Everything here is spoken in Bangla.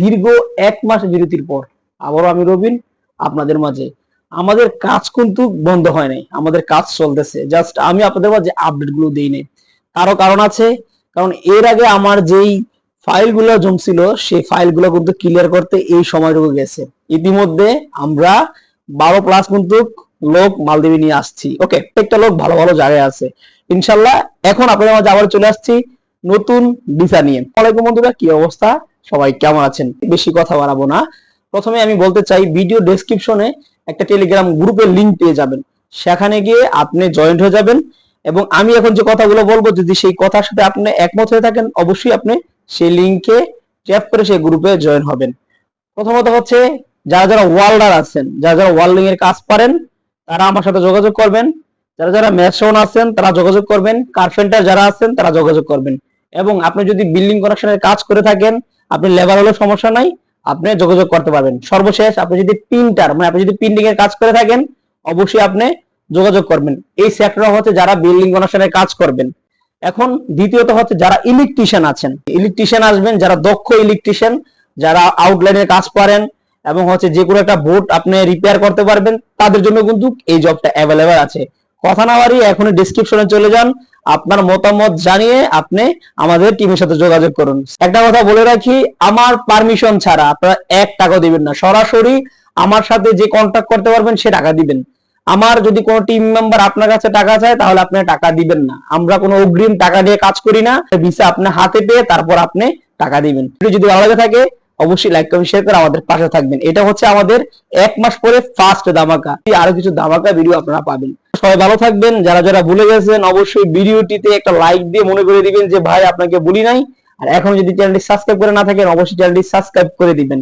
দীর্ঘ এক মাস বিরতির পর, আবারও আমি রবিন আপনাদের মাঝে। আমাদের কাজ কিন্তু বন্ধ হয় নাই, আমাদের কাজ চলতেছে। জাস্ট আমি আপনাদের মাঝে আপডেটগুলো দিই নাই। কারও কারণ আছে? কারণ এর আগে আমার যেই ফাইলগুলো জমছিল, সেই ফাইলগুলো কিন্তু ক্লিয়ার করতে এই সময়টুকু গেছে। ইতিমধ্যে আমরা বারো প্লাস কিন্তু লোক মালদ্বীপে নিয়ে আসছি। ওকে প্রত্যেকটা লোক ভালো ভালো জায়গায় আছে। ইনশাল্লাহ, এখন আপনাদের মাঝে আবার চলে আসছি নতুন ভিসা নিয়ে। ওয়ালাইকুম বন্ধুরা, কি অবস্থা? সবাই কেমন আছেন? বেশি কথা বাড়াবো না। প্রথমে আমি বলতে চাই ভিডিও ডেসক্রিপশনে একটা টেলিগ্রাম গ্রুপের লিংক পেয়ে যাবেন। সেখানে গিয়ে আপনি জয়েন্ট হয়ে যাবেন এবং আমি এখন যে কথাগুলো বলব, যদি সেই কথার সাথে আপনি একমত হয়ে থাকেন, অবশ্যই আপনি সেই লিংকে ট্যাপ করে সেই গ্রুপে জয়েন হবেন। প্রথমত হচ্ছে, যারা যারা ওয়ার্ল্ডার আছেন, যারা যারা ওয়ার্ল্ডিং এর কাজ পারেন, তারা আমার সাথে যোগাযোগ করবেন। যারা যারা ম্যাচন আছেন, তারা যোগাযোগ করবেন। কার্পেন্টার যারা আছেন, তারা যোগাযোগ করবেন। এবং আপনি যদি বিল্ডিং কানেকশনের কাজ করে থাকেন, আপনি লেবার হলেও সমস্যা নাই, আপনি যোগাযোগ করতে পারবেন। সর্বশেষ আপনি যদি প্রিন্টার মানে আপনি যদি প্রিন্টিং এর কাজ করে থাকেন, অবশ্যই আপনি যোগাযোগ করবেন। এই সেক্টর হচ্ছে যারা বিল্ডিং কানেকশনের কাজ করবেন। এখন দ্বিতীয়ত হচ্ছে যারা ইলেকট্রিশিয়ান আছেন। ইলেকট্রিশিয়ান আসবেন, যারা দক্ষ ইলেকট্রিশিয়ান যারা আউটলাইনের কাজ পারেন এবং হচ্ছে যে কোনো একটা বোর্ড আপনি রিপেয়ার করতে পারবেন, তাদের জন্য কিন্তু এই জবটা অ্যাভেলেবেল আছে। কথা না বাড়িয়ে এখনই ডিসক্রিপশনে চলে যান, আপনার মতামত জানিয়ে আপনি আমাদের টিমের সাথে যোগাযোগ করুন। একটা কথা বলে রাখি, আমার পারমিশন ছাড়া আপনারা এক টাকা দিবেন না। সরাসরি আমার সাথে যে কন্ট্যাক্ট করতে পারবেন, সে টাকা দিবেন। আমার যদি কোনো টিম মেম্বার আপনার কাছে টাকা চায়, তাহলে আপনি টাকা দিবেন না। আমরা কোনো অগ্রিম টাকা দিয়ে কাজ করি না। ভিসা আপনি হাতে পেয়ে তারপর আপনি টাকা দিবেন। যদি ভালো লাগে থাকে, অবশ্যই লাইক কমেন্ট শেয়ার করে আমাদের পাশে থাকবেন। এটা হচ্ছে আমাদের এক মাস পরে ফার্স্ট দামাকা আরও কিছু দামাকা ভিডিও আপনারা পাবেন। সবাই ভালো থাকবেন। যারা যারা ভুলে গেছেন, অবশ্যই ভিডিওটিতে একটা লাইক দিয়ে মনে করে দিবেন যে, ভাই, আপনাকে বলি নাই। আর এখন যদি চ্যানেলটি সাবস্ক্রাইব করে না থাকেন, অবশ্যই চ্যানেলটি সাবস্ক্রাইব করে দিবেন।